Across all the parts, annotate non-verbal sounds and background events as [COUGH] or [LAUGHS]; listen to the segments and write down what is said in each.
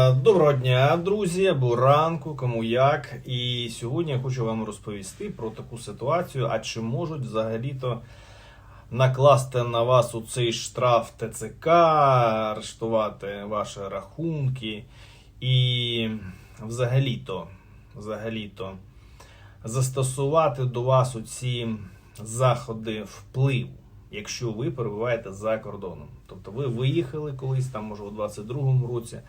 Доброго дня, друзі, або ранку, кому як. І сьогодні я хочу вам розповісти про таку ситуацію, а чи можуть взагалі-то накласти на вас у цей штраф ТЦК, арештувати ваші рахунки і взагалі-то, взагалі-то застосувати до вас оці заходи впливу, якщо ви перебуваєте за кордоном. Тобто ви виїхали колись, там, може, у 22-му році,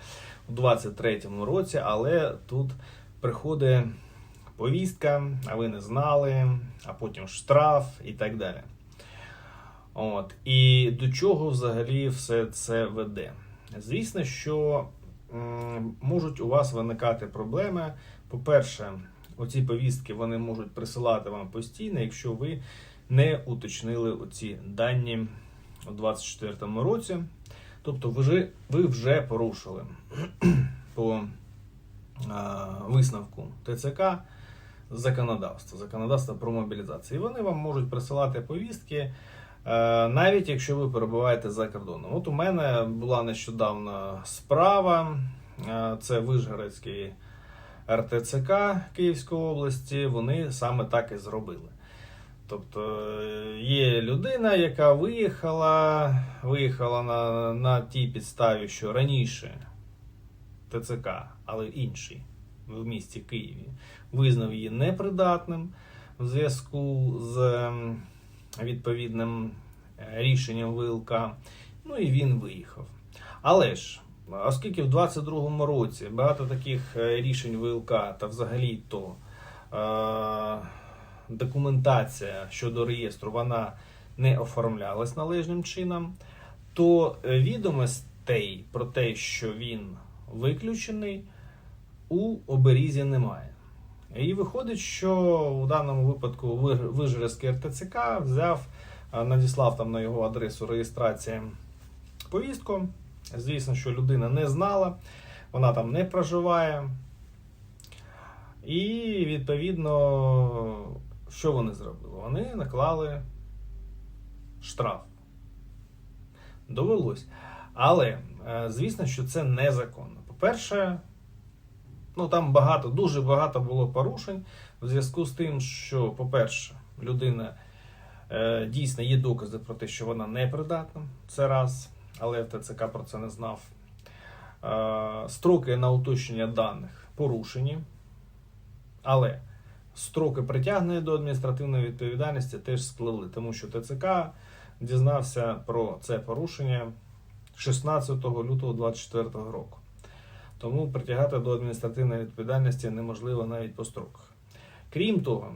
у 23-му році, але тут приходить повістка, а ви не знали, а потім штраф і так далі. От. І до чого взагалі все це веде? Звісно, що можуть у вас виникати проблеми. По-перше, оці повістки вони можуть присилати вам постійно, якщо ви не уточнили оці дані у 2024 році. Тобто ви вже, ви вже порушили [CLEARS THROAT] по а, висновку ТЦК законодавство, законодавство про мобілізацію. І вони вам можуть присилати повістки, е, навіть якщо ви перебуваєте за кордоном. От у мене була нещодавно справа, е, це Вишгородський РТЦК Київської області. Вони саме так і зробили. Тобто е, є людина, яка виїхала, виїхала на, на тій підставі, що раніше ТЦК, але інший в місті Києві, визнав її непридатним в зв'язку з ем, відповідним е, рішенням ВЛК. Ну і він виїхав. Але ж, оскільки в 22-му році багато таких е, рішень ВЛК та взагалі то документація щодо реєстру вона не оформлялась належним чином, то е, відомостей про те, що він виключений, у оберізі немає. І виходить, що у даному випадку Виж- Вижгородський РТЦК взяв, е, надіслав там на його адресу реєстрації повістку. Звісно, що людина не знала, вона там не проживає. І відповідно, що вони зробили? Вони наклали штраф. Довелось. Але, е, звісно, що це незаконно. По-перше, ну там багато, дуже багато було порушень в зв'язку з тим, що, по-перше, людина е, дійсно є докази про те, що вона непридатна. Це раз, але ТЦК про це не знав. Е, строки на уточнення даних порушені. Але строки притягнення до адміністративної відповідальності теж сплили, тому що ТЦК дізнався про це порушення 16 лютого 2024 року. Тому притягати до адміністративної відповідальності неможливо навіть по строках. Крім того,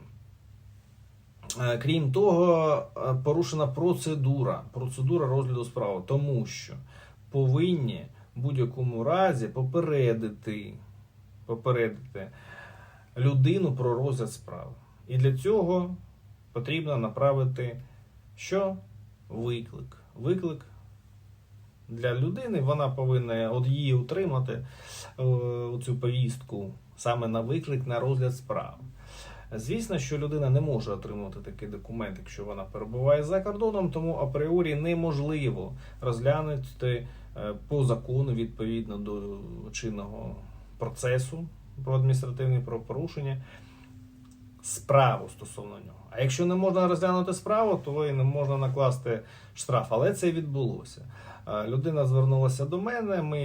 е, крім того, е, порушена процедура, процедура розгляду справи, тому що повинні в будь-якому разі попередити, попередити людину про розгляд справи. І для цього потрібно направити що? Виклик. Виклик для людини, вона повинна от її отримати е, цю повістку саме на виклик на розгляд справи. Звісно, що людина не може отримати такий документ, якщо вона перебуває за кордоном, тому апріорі неможливо розглянути е, по закону відповідно до чинного процесу про адміністративні правопорушення справу стосовно нього. А якщо не можна розглянути справу, то і не можна накласти штраф. Але це відбулося. Людина звернулася до мене, ми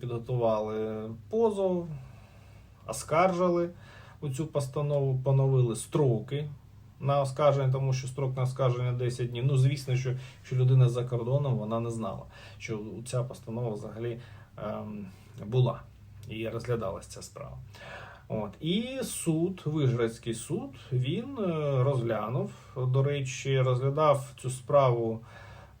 підготували позов, оскаржили у цю постанову, поновили строки на оскарження, тому що строк на оскарження 10 днів. Ну, звісно, що якщо людина за кордоном, вона не знала, що ця постанова взагалі ем, була і розглядалася ця справа. От. І суд, Вижгородський суд, він е, розглянув, до речі, розглядав цю справу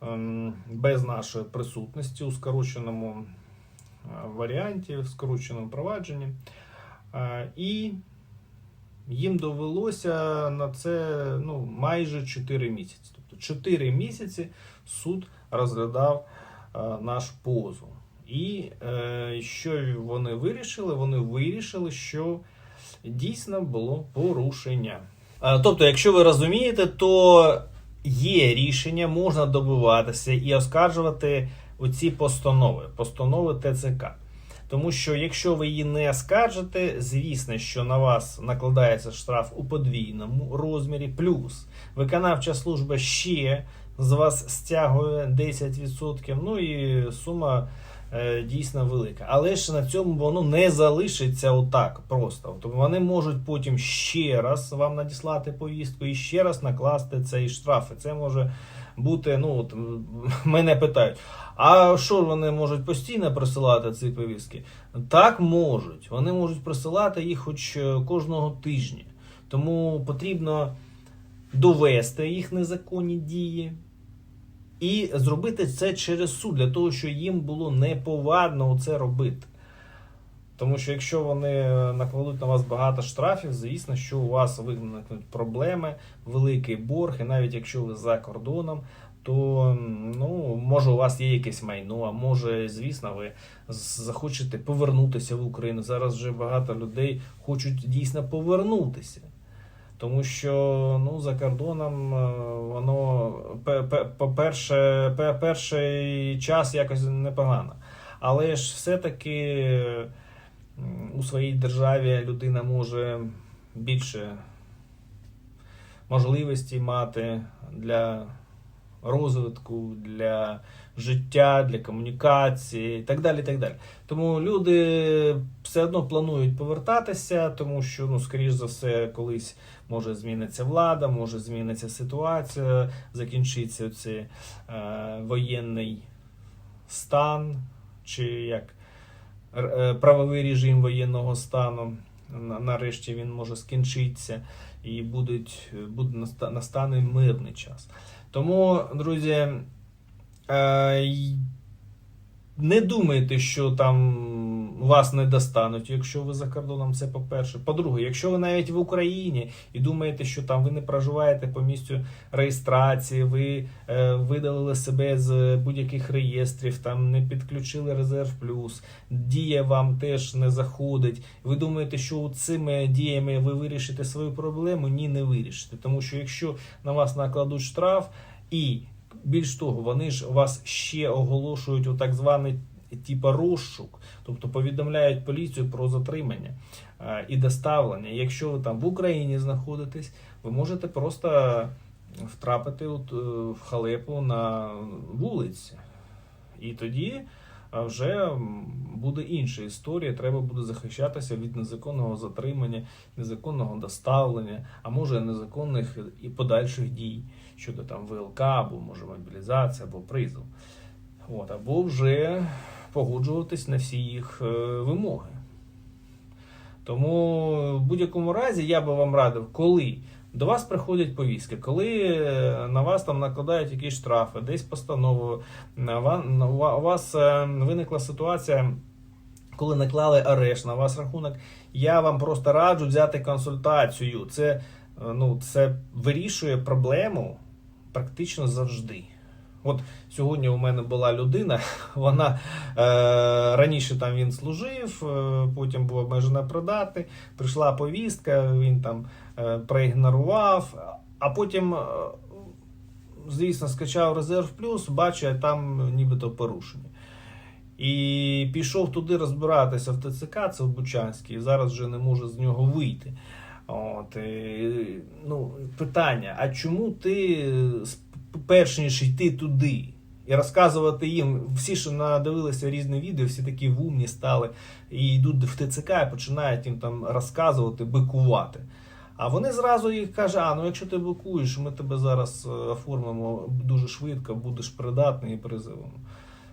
ем, без нашої присутності у скороченому е, варіанті, в скороченому провадженні. Е, І їм довелося на це ну, майже 4 місяці. Тобто 4 місяці суд розглядав наш позов. І е, що вони вирішили? Вони вирішили, що дійсно було порушення. Е, тобто, якщо ви розумієте, то є рішення, можна добиватися і оскаржувати оці постанови, постанови ТЦК. Тому що якщо ви її не скаржите, звісно, що на вас накладається штраф у подвійному розмірі, плюс виконавча служба ще з вас стягує 10%, ну і сума дійсно велика. Але ж на цьому воно не залишиться отак просто. Тобто вони можуть потім ще раз вам надіслати повістку і ще раз накласти цей штраф. І це може бути, ну от [LAUGHS] мене питають, а що вони можуть постійно присилати ці повістки? Так можуть. Вони можуть присилати їх хоч е, кожного тижня. Тому потрібно довести їх незаконні дії і зробити це через суд, для того, щоб їм було неповадно це робити. Тому що якщо вони накладуть на вас багато штрафів, звісно, що у вас виникнуть проблеми, великий борг, і навіть якщо ви за кордоном, то ну, може у вас є якесь майно, а може, звісно, ви захочете повернутися в Україну. Зараз вже багато людей хочуть дійсно повернутися. Тому що ну, за кордоном е, воно пе- пе- по-перше, перший час якось непогано. Але ж все-таки у своїй державі людина може більше можливості мати для розвитку, для життя, для комунікації і так далі. так далі. Тому люди все одно планують повертатися, тому що, ну, скоріш за все, колись може зміниться влада, може зміниться ситуація, закінчиться цей е, воєнний стан, чи як е, правовий режим воєнного стану. Нарешті він може скінчитися і будуть, буде настане мирний час. Тому, друзі, не думайте, що там вас не достануть, якщо ви за кордоном. Це по-перше. По-друге, якщо ви навіть в Україні і думаєте, що там ви не проживаєте по місцю реєстрації, ви е, видалили себе з будь-яких реєстрів, там не підключили резерв плюс, дія вам теж не заходить. Ви думаєте, що цими діями ви вирішите свою проблему? Ні, не вирішите. Тому що якщо на вас накладуть штраф і більш того, вони ж вас ще оголошують у так званий типа розшук, тобто повідомляють поліцію про затримання е, і доставлення. Якщо ви там в Україні знаходитесь, ви можете просто втрапити е, в халепу на вулиці. І тоді вже буде інша історія. Треба буде захищатися від незаконного затримання, незаконного доставлення, а може незаконних і подальших дій щодо там ВЛК, або може мобілізація, або призов. От, або вже погоджуватись на всі їх е, вимоги. Тому в будь-якому разі я би вам радив, коли до вас приходять повістки, коли е, на вас там накладають якісь штрафи, десь ва- у вас е, виникла ситуація, коли наклали арешт на вас рахунок, я вам просто раджу взяти консультацію. Це, е, ну, це вирішує проблему практично завжди. От сьогодні у мене була людина, [LAUGHS] вона е, раніше там він служив, е, потім був обмежено придатний, прийшла повістка, він там е, проігнорував, а потім, е, звісно, скачав резерв плюс, бачить, там нібито порушення. І пішов туди розбиратися в ТЦК, це в Бучанській, зараз вже не може з нього вийти. От, і, ну, питання: а чому ти перш ніж йти туди і розказувати їм, всі ж надивилися різні відео, всі такі вумні стали і йдуть в ТЦК і починають їм там розказувати, бикувати. А вони зразу їх кажуть, а ну якщо ти бикуєш, ми тебе зараз е, оформимо дуже швидко, будеш придатний і призовемо.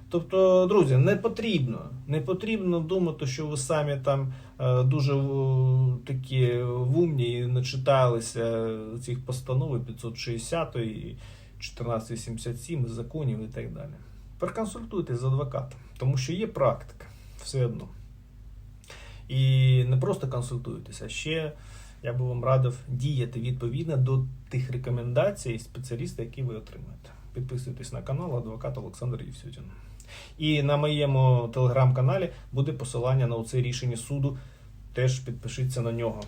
Тобто, друзі, не потрібно. Не потрібно думати, що ви самі там е, дуже е, такі вумні і начиталися цих постанов 560 і 1487 законів і так далі. Проконсультуйтесь з адвокатом, тому що є практика все одно. І не просто консультуйтесь, а ще я би вам радив діяти відповідно до тих рекомендацій спеціаліста, які ви отримаєте. Підписуйтесь на канал адвокат Олександр Євсютін. І на моєму телеграм-каналі буде посилання на оце рішення суду. Теж підпишіться на нього.